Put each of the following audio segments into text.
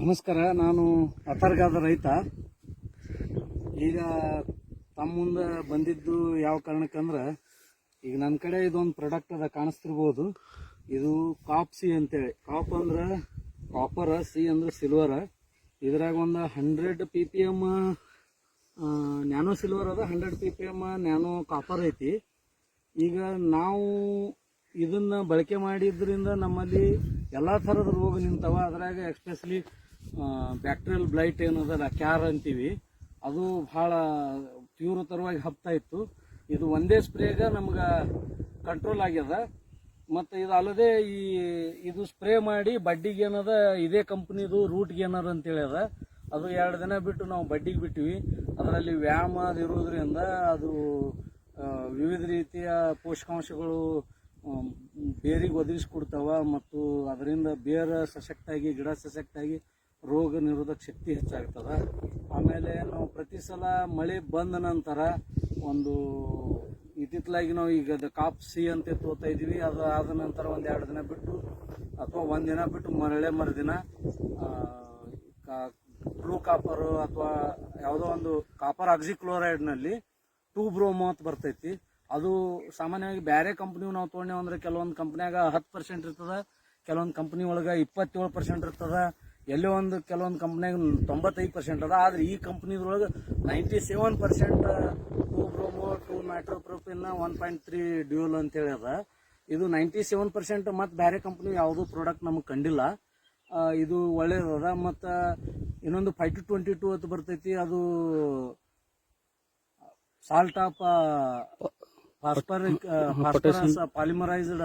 ನಮಸ್ಕಾರ, ನಾನು ಅತರ್ಗಾದ ರೈತ. ಈಗ ತಮ್ಮ ಮುಂದೆ ಬಂದಿದ್ದು ಯಾವ ಕಾರಣಕ್ಕಂದ್ರೆ, ಈಗ ನನ್ನ ಕಡೆ ಇದೊಂದು ಪ್ರಾಡಕ್ಟ್ ಅದ ಕಾಣಿಸ್ತಿರ್ಬೋದು. ಇದು ಕಾಪ್ ಸಿ ಅಂತೇಳಿ. ಕಾಪ್ ಅಂದ್ರೆ ಕಾಪರ್ ಸಿ ಅಂದ್ರೆ ಸಿಲ್ವರ್ ಇದ್ರಾಗ ಒಂದು hundred P P M nano silver ಅದ hundred P P M nano copper ಐತಿ. ಈಗ ನಾವು ಇದನ್ನ ಬಳಕೆ ಮಾಡಿದ್ರಿಂದ ನಮ್ಮಲ್ಲಿ ಎಲ್ಲ ಥರದ ರೋಗ ನಿಂತವ. ಅದ್ರಾಗ ಎಸ್ಪೆಷಲಿ ಬ್ಯಾಕ್ಟೀರಿಯಲ್ ಬ್ಲೈಟ್ ಏನದಲ್ಲ ಕ್ಯಾರ್ ಅಂತೀವಿ, ಅದು ಭಾಳ ತೀವ್ರತರವಾಗಿ ಹಬ್ತಾ ಇತ್ತು. ಇದು ಒಂದೇ ಸ್ಪ್ರೇಗ ನಮ್ಗೆ ಕಂಟ್ರೋಲ್ ಆಗ್ಯದ. ಮತ್ತು ಇದು ಅಲ್ಲದೆ ಈ, ಇದು ಸ್ಪ್ರೇ ಮಾಡಿ ಬಡ್ಡಿಗೆ ಏನದ, ಇದೇ ಕಂಪ್ನಿದು ರೂಟ್ ಏನಾರ ಅಂತೇಳಿ ಅದ ಅದು ಎರಡು ದಿನ ಬಿಟ್ಟು ನಾವು ಬಡ್ಡಿಗೆ ಬಿಟ್ಟಿವಿ. ಅದರಲ್ಲಿ ವ್ಯಾಯಾಮ ಇರೋದ್ರಿಂದ ಅದು ವಿವಿಧ ರೀತಿಯ ಪೋಷಕಾಂಶಗಳು ಬೇರಿಗೆ ಒದಗಿಸ್ಕೊಡ್ತಾವ. ಮತ್ತು ಅದರಿಂದ ಬೇರ ಸಶಕ್ತಾಗಿ, ಗಿಡ ಸಶಕ್ತಾಗಿ ರೋಗ ನಿರೋಧಕ ಶಕ್ತಿ ಹೆಚ್ಚಾಗ್ತದ. ಆಮೇಲೆ ನಾವು ಪ್ರತಿ ಸಲ ಮಳೆ ಬಂದ ನಂತರ ಒಂದು ಇತ್ತಿತ್ತಲಾಗಿ ನಾವು ಈಗ ಅದು ಕಾಪ್ ಸಿ ಅಂತ ತೋತಾ ಇದೀವಿ ಅದು ಆದ ನಂತರ ಒಂದು ಎರಡು ದಿನ ಬಿಟ್ಟು ಅಥವಾ ಒಂದು ದಿನ ಬಿಟ್ಟು ಮರಳೆ ಮರುದಿನ ಟ್ರೂ ಕಾಪರು ಅಥವಾ ಯಾವುದೋ ಒಂದು ಕಾಪರ್ ಆಕ್ಸಿಕ್ಲೋರೈಡ್ನಲ್ಲಿ ಟೂ ಬ್ರೋಮೋ ಅಂತ ಬರ್ತೈತಿ. ಅದು ಸಾಮಾನ್ಯವಾಗಿ ಬೇರೆ ಕಂಪ್ನಿವು ನಾವು ತೊಗೊಂಡೇವು ಕೆಲವೊಂದು ಕಂಪ್ನಿಯಾಗ ಹತ್ತು ಪರ್ಸೆಂಟ್ ಇರ್ತದೆ, ಕೆಲವೊಂದು ಕಂಪ್ನಿ ಒಳಗೆ ಇಪ್ಪತ್ತೇಳು ಪರ್ಸೆಂಟ್ ಇರ್ತದ ಎಲ್ಲೋ ಒಂದು ಕೆಲವೊಂದು ಕಂಪ್ನಿಯಾಗ ತೊಂಬತ್ತೈದು ಪರ್ಸೆಂಟ್ ಅದ, ಆದ್ರೆ ಈ ಕಂಪ್ನಿದ್ರೊಳಗೆ ninety seven percent two bromo two nitropropane one point three diol ಅಂತೇಳಿ ಅದ. ಇದು ನೈಂಟಿ ಸೆವೆನ್ ಪರ್ಸೆಂಟ್ ಮತ್ತು ಬೇರೆ ಕಂಪ್ನಿ ಯಾವುದೂ ಪ್ರಾಡಕ್ಟ್ ನಮಗೆ ಕಂಡಿಲ್ಲ. ಇದು ಒಳ್ಳೇದದ ಮತ್ತು ಇನ್ನೊಂದು ಫೈವ್ ಟು ಟ್ವೆಂಟಿ ಟೂ ಅಂತ ಬರ್ತೈತಿ. ಅದು salt of phosphoric phosphorus polymerised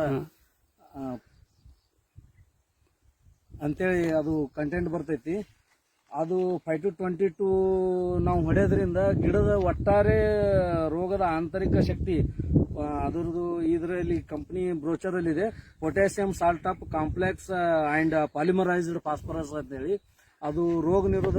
ಅಂತೇಳಿ ಅದು ಕಂಟೆಂಟ್ ಬರ್ತೈತಿ. ಅದು ಫೈವ್ ಟು ಟ್ವೆಂಟಿ ಟು ನಾವು ಹೊಡೆಯೋದ್ರಿಂದ ಗಿಡದ ಒಟ್ಟಾರೆ ರೋಗದ ಆಂತರಿಕ ಶಕ್ತಿ ಅದರದ್ದು ಇದರಲ್ಲಿ company ಬ್ರೋಚರಲ್ಲಿದೆ potassium salt of complex and polymerised phosphorus ಅಂತೇಳಿ. ಅದು ರೋಗ ನಿರೋಧಕ